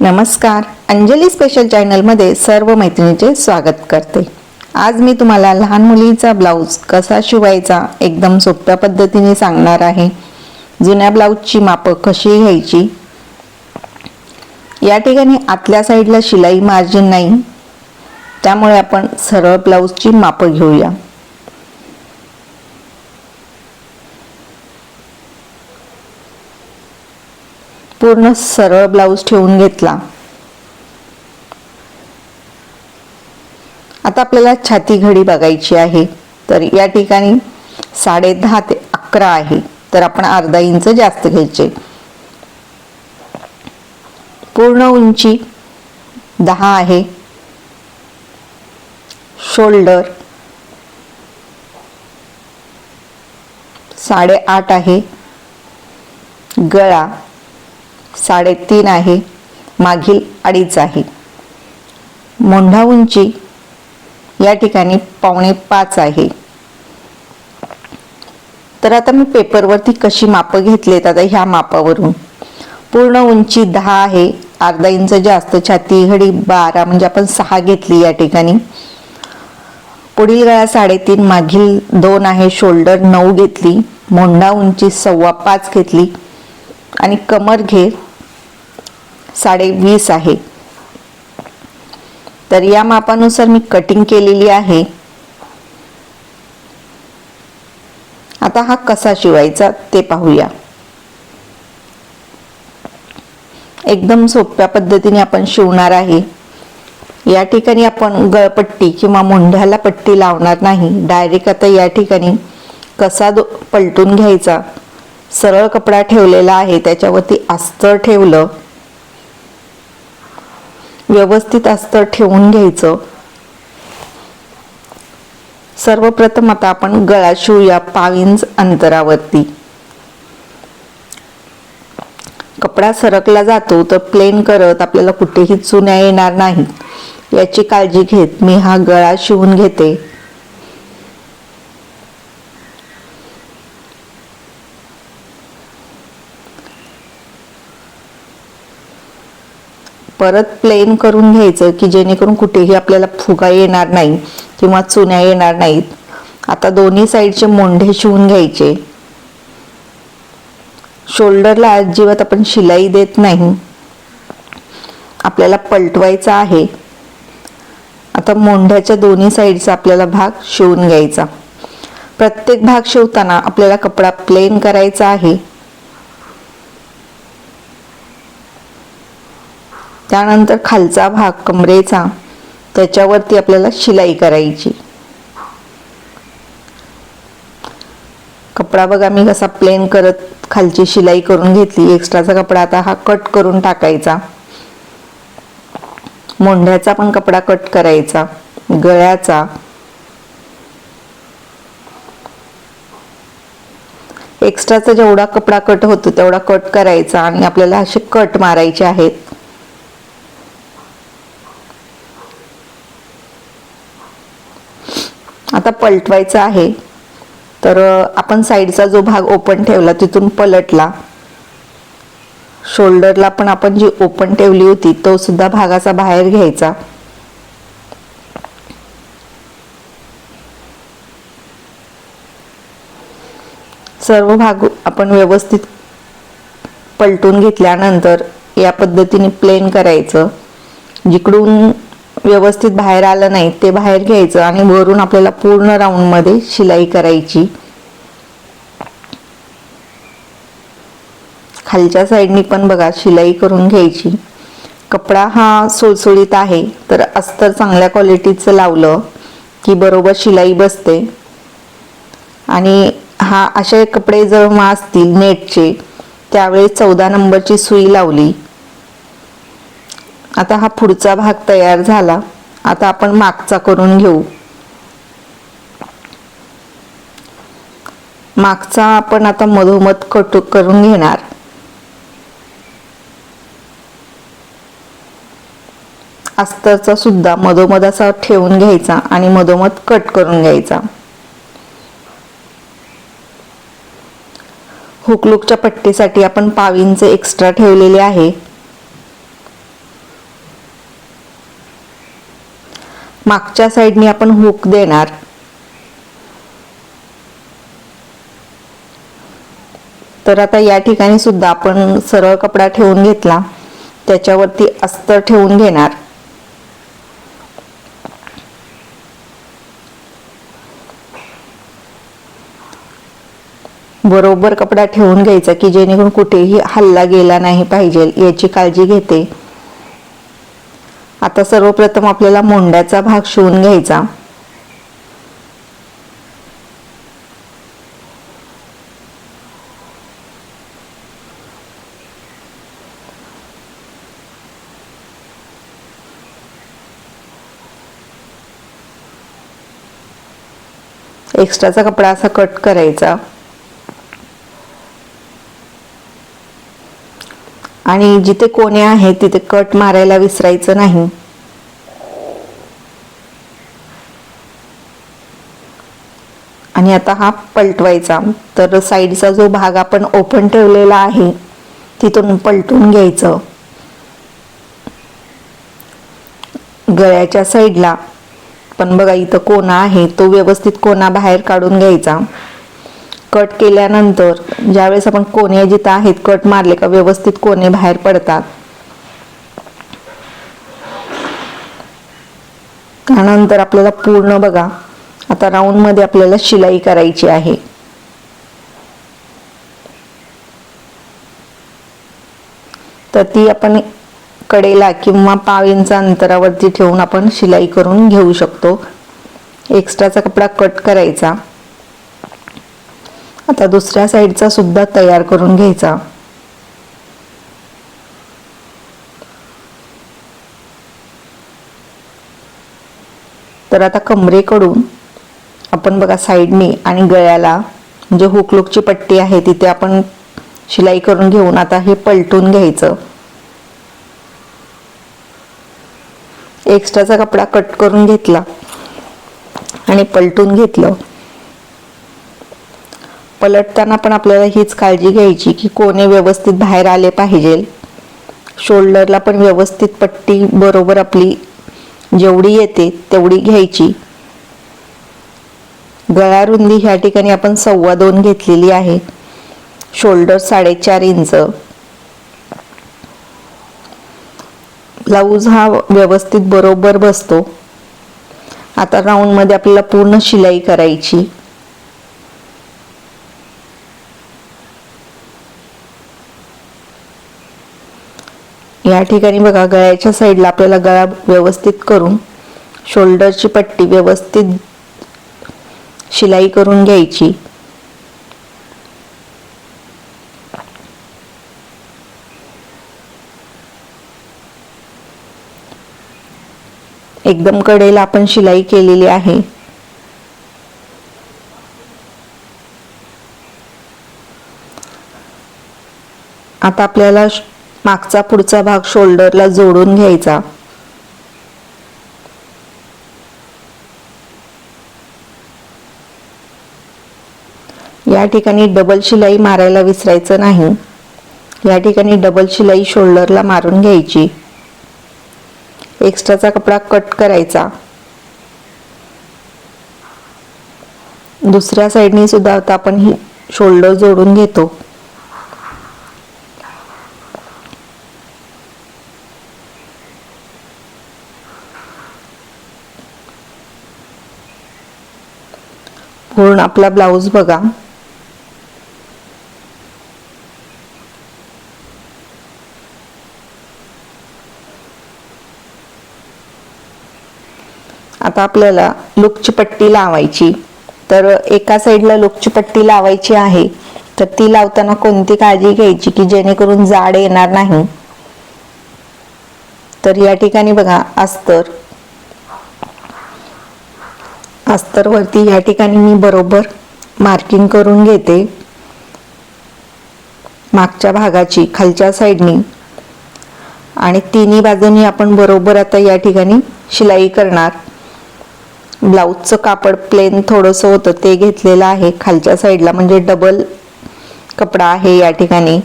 नमस्कार. अंजली स्पेशल चॅनलमध्ये सर्व मैत्रिणीचे स्वागत करते. आज मी तुम्हाला लहान मुलीचा ब्लाऊज कसा शिवायचा एकदम सोप्या पद्धतीने सांगणार आहे. जुन्या ब्लाऊजची मापं कशी घ्यायची? या ठिकाणी आतल्या साईडला शिलाई मार्जिन नाही. त्यामुळे आपण सरळ ब्लाऊजची मापं घेऊया. पूर्ण सरळ ब्लाऊज ठेवून घेतला. आता आपल्याला छाती घडी बघायची आहे. तर या ठिकाणी साडे दहा ते अकरा आहे. तर आपण अर्धा इंच जास्त घ्यायचे. पूर्ण उंची दहा आहे. शोल्डर साडेआठ आहे. गळा साडेतीन आहे मागील अडीच आहे. मोंढा उंची या ठिकाणी पावणे पाच आहे. तर आता मी पेपरवरती कशी मापं घेतलेत आता ह्या मापावरून. पूर्ण उंची दहा आहे अर्धा इंच जास्त छाती घडी बारा म्हणजे आपण सहा घेतली या ठिकाणी. पुढील गळा साडेतीन मागील दोन आहे शोल्डर नऊ घेतली मोंढा उंची सव्वा पाच घेतली. आणि कमर घेर साडे वीस आहे. तर या मापानुसार मी कटिंग केलेली आहे. आता हा कसा शिवायचा ते पाहूया. एकदम सोप्या पद्धतीने आपण शिवणार आहे. या ठिकाणी आपण गळपट्टी किंवा मोंढ्याला पट्टी लावणार नाही. डायरेक्ट आता या ठिकाणी कसा दो पलटून घ्यायचा? सरळ कपडा ठेवलेला आहे. त्याच्यावरती अस्तर ठेवलं. व्यवस्थित असतं ठेवून घ्यायचं. सर्वप्रथम आता आपण गळा शिवूया पाव इंच अंतरावरती कपडा सरकला जातो तर प्लेन करत आपल्याला कुठेही चुन्या येणार नाही याची काळजी घेत मी हा गळा शिवून घेते. परत प्लेन करून घ्यायचं की जेणेकरून कुठेही आपल्याला फुगा येणार नाही किंवा चुन्या येणार नाहीत. आता दोन्ही साईडचे मोंढे शिवून घ्यायचे. शोल्डरला अजिबात आपण शिलाई देत नाही. आपल्याला पलटवायचा आहे. आता मोंढ्याच्या दोन्ही साईडचा आपल्याला भाग शिवून घ्यायचा. प्रत्येक भाग शिवताना आपल्याला कपडा प्लेन करायचा आहे. त्यानंतर खालचा भाग कमरेचा त्याच्यावरती आपल्याला शिलाई करायची. कपडा बघा मी कसा प्लेन करत खालची शिलाई करून घेतली. एक्स्ट्राचा कपडा आता हा कट करून टाकायचा. मोंढ्याचा पण कपडा कट करायचा. गळ्याचा. एक्स्ट्राचा जेवढा कपडा कट होतो तेवढा कट करायचा आणि आपल्याला असे कट मारायचे आहेत. आता पलटवायचं आहे. तर आपण साईडचा जो भाग ओपन ठेवला तिथून पलटला. शोल्डरला पण आपण जी ओपन ठेवली होती तो सुद्धा भागाचा बाहेर घ्यायचा. सर्व भाग आपण व्यवस्थित पलटून घेतल्यानंतर या पद्धतीने प्लेन करायचं. जिकडून व्यवस्थित बाहेर आलं नाही ते बाहेर घ्यायचं आणि वरून आपल्याला पूर्ण राऊंडमध्ये शिलाई करायची. खालच्या साईडनी पण बघा शिलाई करून घ्यायची. कपडा हा सुळसुळीत आहे तर अस्तर चांगल्या क्वालिटीचं लावलं की बरोबर शिलाई बसते. आणि हा असे कपडे जेव्हा असतील नेटचे त्यावेळी चौदा नंबरची सुई लावली. आता हा पुढचा भाग तयार झाला. आता आपण मागचा करून घेऊ. मागचा आपण आता मधोमध कट करून घेणार. अस्तरचा सुद्धा मधोमध असा ठेवून घ्यायचा आणि मधोमध कट करून घ्यायचा. हुकलुकच्या पट्टीसाठी आपण पावींचे एक्स्ट्रा ठेवलेले आहे. मागच्या साईडने आपण हुक देणार. तर आता या ठिकाणी सुद्धा आपण सरळ कपडा ठेवून घेतला. त्याच्यावरती अस्तर ठेवून घेणार. बरोबर कपडा ठेवून घ्यायचा की जेणेकरून कुठेही हल्ला गेला नाही पाहिजे याची काळजी घेते. आता सर्वप्रथम आपल्याला मोंड्याचा भाग शिवून घ्यायचा. एक्स्ट्राचा कपडा असा कट करायचा. आणि जिथे कोणे आहे तिथे कट मारायला विसरायचं नाही. आणि आता हा पलटवायचा. तर साईडचा जो भाग आपण ओपन ठेवलेला आहे तिथून पलटून घ्यायचं. गळ्याच्या साईडला. पण बघा इथं कोणा आहे तो व्यवस्थित कोणा बाहेर काढून घ्यायचा. कट केल्यानंतर ज्यावेळेस आपण कोणे जिथं आहेत कट मारले का व्यवस्थित कोणे बाहेर पडतात. त्यानंतर आपल्याला पूर्ण बघा आता राऊंडमध्ये आपल्याला शिलाई करायची आहे. तर ती आपण कडेला किंवा पाव इंच अंतरावरती ठेवून आपण शिलाई करून घेऊ शकतो. एक्स्ट्राचा कपडा कट करायचा. आता दुसऱ्या साईडचा सुद्धा तयार करून घ्यायचा. तर आता कमरेकडून आपण बघा साईडनी आणि गळ्याला म्हणजे हुकलुकची पट्टी आहे तिथे आपण शिलाई करून घेऊन आता हे पलटून घ्यायचं. एक्स्ट्राचा कपडा कट करून घेतला आणि पलटून घेतलं. पलटताना पण आपल्याला हीच काळजी घ्यायची की कोणे व्यवस्थित बाहेर आले पाहिजे. शोल्डरला पण व्यवस्थित पट्टी बरोबर आपली जेवढी येते तेवढी घ्यायची. गळा रुंदी ह्या ठिकाणी आपण सव्वा दोन घेतलेली आहे. शोल्डर साडेचार इंच. ब्लाऊज हा व्यवस्थित बरोबर बसतो. आता राऊंडमध्ये आपल्याला पूर्ण शिलाई करायची. या ठिकाणी बघा गळ्याच्या साईडला आपल्याला गळा व्यवस्थित करून शोल्डरची पट्टी व्यवस्थित शिलाई करून घ्यायची. एकदम कडेला आपण शिलाई केलेली आहे. आता आपल्याला मागचा पुढचा भाग शोल्डरला जोडून घ्यायचा. या ठिकाणी डबल शिलाई मारायला विसरायचं नाही. या ठिकाणी डबल शिलाई शोल्डरला मारून घ्यायची. एक्स्ट्राचा कपडा कट करायचा. दुसऱ्या साईडनी सुद्धा आता आपण ही शोल्डर जोडून घेतो. म्हणून आपला ब्लाऊज बघा. आता आपल्याला लुकची पट्टी लावायची. तर एका साईडला लुकची पट्टी लावायची आहे. तर ती लावताना कोणती काळजी घ्यायची की जेणेकरून जाड येणार नाही? तर या ठिकाणी बघा अस्तर. अस्तरवरती या ठिकाणी मी बरोबर मार्किंग करून घेते. मागच्या भागाची खालच्या साईडनी आणि तिन्ही बाजूनी आपण बरोबर आता या ठिकाणी शिलाई करणार. ब्लाऊजचं कापड प्लेन थोडंसं होतं ते घेतलेलं आहे खालच्या साईडला म्हणजे डबल कपडा आहे या ठिकाणी.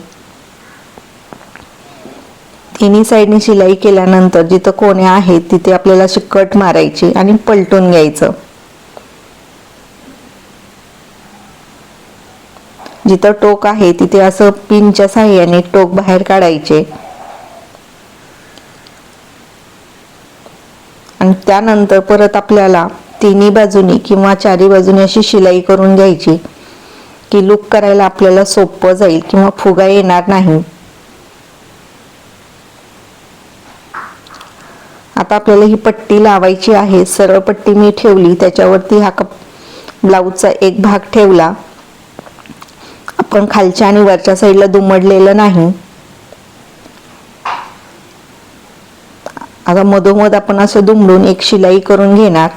तिन्ही साईडने शिलाई केल्यानंतर जिथं कोण्या आहेत तिथे आपल्याला अशी कट मारायची आणि पलटून घ्यायचं. जिथं टोक आहे तिथे असं पिनच्या साह्याने टोक बाहेर काढायचे. आणि त्यानंतर परत आपल्याला तिन्ही बाजूनी किंवा चारी बाजूनी अशी शिलाई करून घ्यायची की लुक करायला आपल्याला सोपं जाईल किंवा फुगा येणार नाही. आता आपल्याला ही पट्टी लावायची आहे. सरळ पट्टी मी ठेवली त्याच्यावरती हा कप ब्लाऊजचा एक भाग ठेवला. पण खालच्या आणि वरच्या साईडला दुमडलेलं नाही. आता मधोमध आपण असं दुमडून एक शिलाई करून घेणार.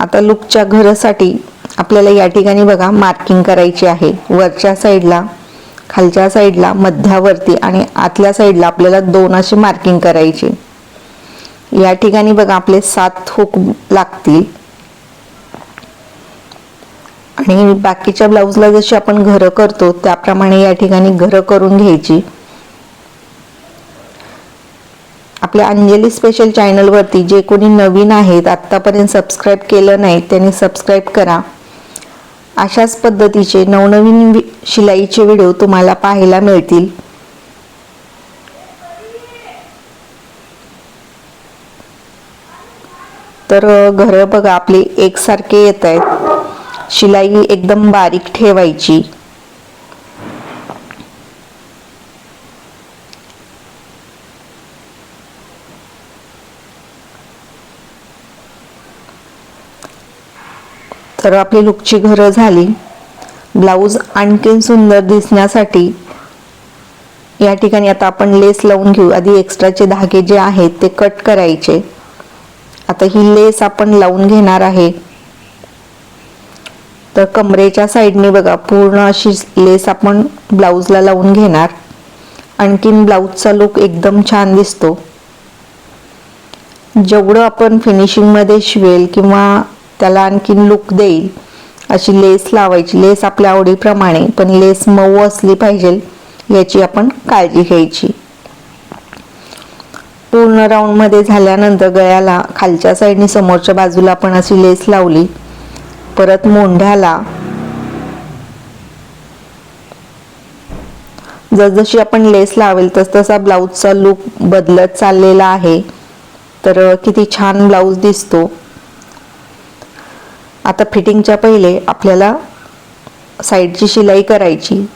आता लुकच्या घरासाठी आपल्याला या ठिकाणी बघा मार्किंग करायची आहे. वरच्या साईडला खालच्या साईडला मध्यावरती आणि आतल्या साईडला आपल्याला दोन अशी मार्किंग करायची. या ठिकाणी बघा आपले सात हुक लागतील. आणि बाकीच्या ब्लाऊजला जशी आपण घरं करतो त्याप्रमाणे या ठिकाणी घरं करून घ्यायची. आपल्या अंजली स्पेशल चॅनलवरती जे कोणी नवीन आहेत आत्तापर्यंत सबस्क्राईब केलं नाही त्यांनी सबस्क्राईब करा. अशाच पद्धतीचे नवनवीन शिलाईचे व्हिडिओ तुम्हाला पाहायला मिळतील. तर घर बघा आपले एकसारखे येत आहेत. शिलाई एकदम बारीक ठेवायची. तर आपली लुकची घरं झाली. ब्लाऊज आणखीन सुंदर दिसण्यासाठी या ठिकाणी आता आपण लेस लावून घेऊ. आधी एक्स्ट्राचे धागे जे आहेत ते कट करायचे. आता ही लेस आपण लावून घेणार आहे. तर कमरेच्या साईडने बघा पूर्ण अशी लेस आपण ब्लाऊजला लावून घेणार. आणखीन ब्लाऊजचा लुक एकदम छान दिसतो. जेवढं आपण फिनिशिंगमध्ये शिवेल किंवा त्याला आणखीन लुक देईल अशी लेस लावायची. लेस आपल्या आवडीप्रमाणे पण लेस मऊ असली पाहिजे याची आपण काळजी घ्यायची. पूर्ण राऊंडमध्ये झाल्यानंतर गळ्याला खालच्या साईडने समोरच्या बाजूला आपण अशी लेस लावली. परत मोंढ्याला. जसजशी आपण लेस लावेल तस तसा ब्लाऊजचा लुक बदलत चाललेला आहे. तर किती छान ब्लाऊज दिसतो. आता फिटिंगच्या पहिले आपल्याला साईडची शिलाई करायची.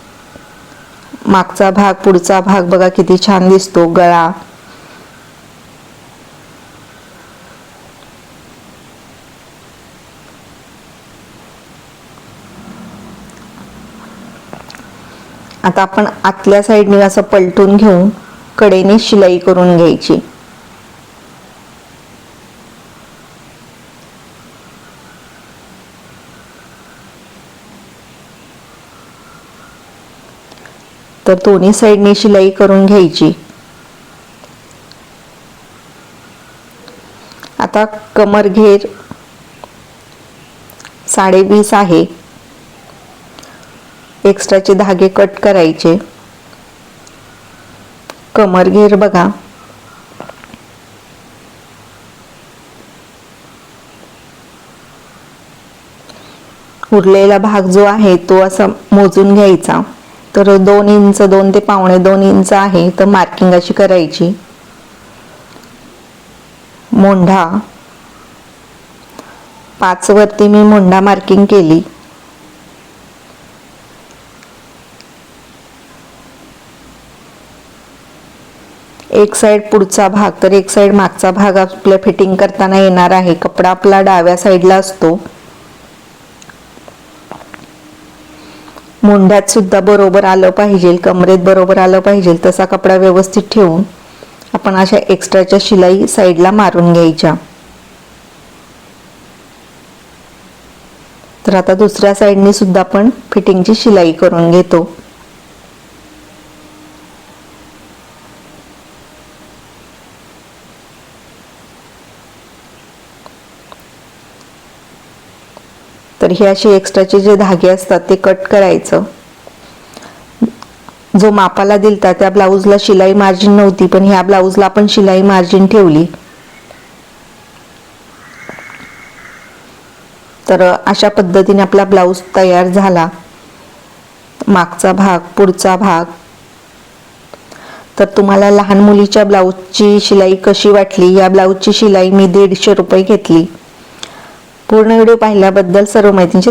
मागचा भाग पुढचा भाग बघा किती छान दिसतो गळा. आता आपण आतल्या साईडने असं पलटून घेऊन कडेने शिलाई करून घ्यायची. तर दोन्ही साईडने शिलाई करून घ्यायची. आता कमर घेर साडेवीस आहे. एक्स्ट्राचे धागे कट करायचे. कमर घेर बघा. उरलेला भाग जो आहे तो असा मोजून घ्यायचा. तर दोन इंच दोन ते पावणे दोन इंच आहे तर मार्किंग अशी करायची. मोंढा. पाच वरती मी मोंढा मार्किंग केली. एक साईड पुढचा भाग तर एक साइड मागचा भाग आपल्या फिटिंग करताना येणार आहे. कपडा आपला डाव्या साईडला असतो. मुंड्यात सुद्धा बरोबर आलं पाहिजे कमरेत बरोबर आलं पाहिजे तसा कपडा व्यवस्थित ठेवून आपण अशा एक्स्ट्राच्या शिलाई साईडला मारून घ्यायच्या. तर आता दुसऱ्या साईडने सुद्धा आपण फिटिंगची शिलाई करून घेतो. तर हे असे एक्स्ट्राचे जे धागे असतात ते कट करायचं. जो मापाला दिलता त्या ब्लाऊजला शिलाई मार्जिन नव्हती पण ह्या ब्लाऊजला आपण शिलाई मार्जिन ठेवली. तर अशा पद्धतीने आपला ब्लाऊज तयार झाला. मागचा भाग पुढचा भाग. तर तुम्हाला लहान मुलीच्या ब्लाऊजची शिलाई कशी वाटली? या ब्लाऊजची शिलाई मी दीडशे रुपये घेतली. पूर्ण व्हिडिओ पाहिल्याबद्दल सर्व माहितीचे